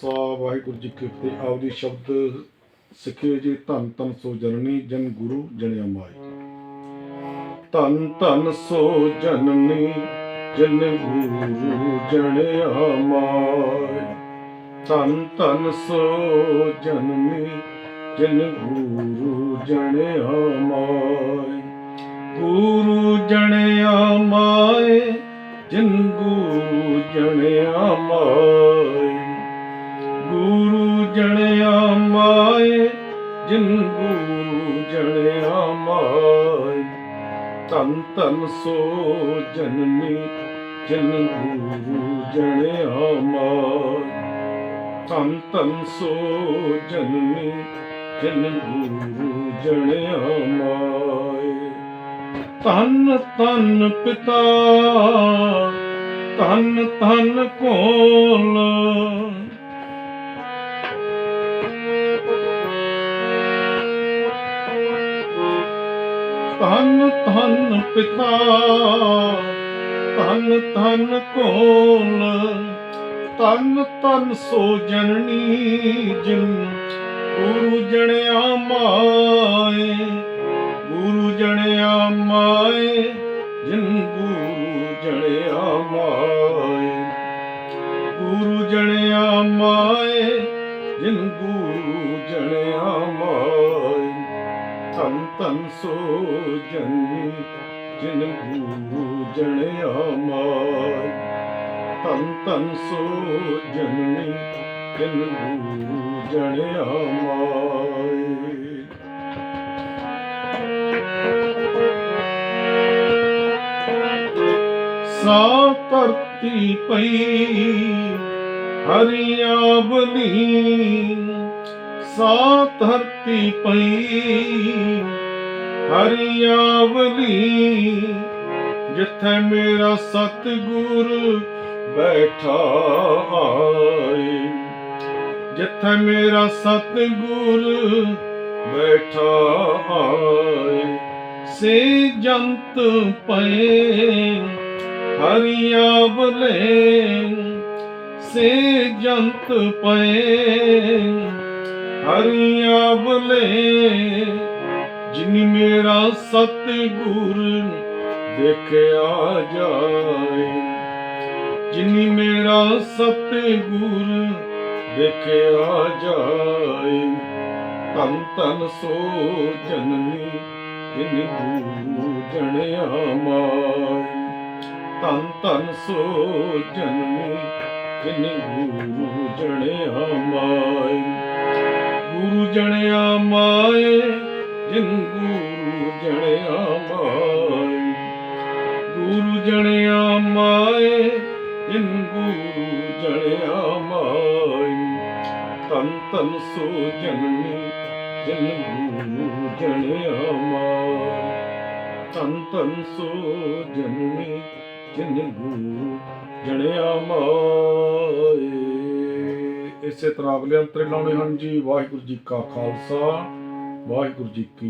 ਖਾਲਸਾ ਵਾਹਿਗੁਰੂ ਜੀ ਕੀ ਫਤਿਹ। ਆਪਦੀ ਸ਼ਬਦ ਸਿੱਖਿਓ ਜੀ, ਧੰਨ ਧੰਨ ਸੋ ਜਨਨੀ, ਜਨ ਗੁਰੂ ਜਣਿਆ ਮਾਈ ਧੰਨ ਧੰਨ ਸੋ ਜਨਨੀ, ਜਨ ਗੁਰੂ ਜਣਿਆ ਮਾਈ ਧੰਨ ਧੰਨ ਸੋ ਜਨਨੀ, ਜਨ ਗੁਰੂ ਜਣਿਆ ਮਾਈ ਗੁਰੂ ਜਣਿਆ ਮਾਏ ਜਿਨ ਗੁਰੂ ਜਣਿਆ ਮਾਏ ਜਿਨ ਗੁਰੂ ਜਣਿਆ ਮਾਏ ਤਨ ਸੋ ਜਨਨੀ, ਜਿਨ ਗੁਰੂ ਜਣਿਆ ਮਾਏ ਧੰਨ ਧੰਨ ਸੋ ਜਨਨੀ, ਜਿਨ ਗੁਰੂ ਜਣਿਆ ਮਾਏ ਧੰਨ ਧੰਨ ਪਿਤਾ, ਧੰਨ ਧੰਨ ਕੋਲ ਧਨ, ਧੰਨ ਪਿਤਾ, ਧਨ ਧਨ ਕੋਲ ਧੰਨ ਧੰਨ ਸੋ ਜਨਨੀ ਜਿਨ, ਗੁਰੂ ਜਣਿਆ ਮਾਏ, ਗੁਰੂ ਜਣਿਆ ਮਾਏ, ਜਿਨ ਗੁਰੂ ਜਣਿਆ ਮਾਏ। ਗੁਰੂ ਜਣਿਆ ਮਾਏ, ਜਿਨ ਗੁਰੂ ਜਣਿਆ ਮਾਏ। ਧੰਨ ਧੰਨ ਜਿਨ ਗੁਰੂ ਜਣਿਆ ਮਾਏ ਧੰਨ ਧੰਨ ਜਿਨ ਗੁਰੂ ਜਣਿਆ ਸਾ ਧਰਤੀ ਪਈ ਹਰੀਆਂ ਬਲੀ ਸਾ ਧਰਤੀ ਪਈ ਹਰਿਆਵਲੀ ਜਿੱਥੇ ਮੇਰਾ ਸਤਿਗੁਰ ਬੈਠਾ ਆਏ। ਜਿੱਥੇ ਮੇਰਾ ਸਤਿਗੁਰ ਬੈਠਾ ਆਏ। ਸੇ ਜੰਤ ਪਏ ਹਰੀਆਂ ਸੇ ਜੰਤ ਪਏ। ਹਰੀਆ ਬਲੇ, ਜਿਨੀ ਮੇਰਾ ਸਤਿਗੁਰ ਦੇਖਿਆ ਜਾਏ। ਜਿਨੀ ਮੇਰਾ ਸਤਿਗੁਰ ਦੇਖਿਆ ਜਾਏ ਧੰਨ ਧੰਨ ਸੋ ਜਨਨੀ ਜਿਨ ਗੁਰੂ ਜਣਿਆ ਮਾਏ ਧੰਨ ਧੰਨ ਸੋ ਜਨਨੀ ਜਿਨ ਗੁਰੂ ਜਣਿਆ ਮਾਏ ਗੁਰੂ ਜਣਿਆ ਮਾਏ, ਜਿਨ ਗੁਰੂ ਜਣਿਆ ਮਾਏ। ਗੁਰੂ ਜਣਿਆ ਮਾਏ, ਜਿਨ ਗੁਰੂ ਜਣਿਆ ਮਾਏ। ਧੰਨ ਧੰਨ ਸੋ ਜਨਨੀ ਜਿਨ ਗੁਰੂ ਜਣਿਆ ਮਾਏ। ਧੰਨ ਧੰਨ ਸੋ ਜਨਨੀ ਜਿਨ ਗੁਰੂ ਜਣਿਆ ਮਾਏ। ਇਸੇ ਤਰ੍ਹਾਂ ਅਗਲੇ ਅੰਤਰੇ ਲਾਉਣੇ ਹਨ ਜੀ ਵਾਹਿਗੁਰੂ ਜੀ ਕਾ ਖਾਲਸਾ ਵਾਹਿਗੁਰੂ ਜੀ ਕੀ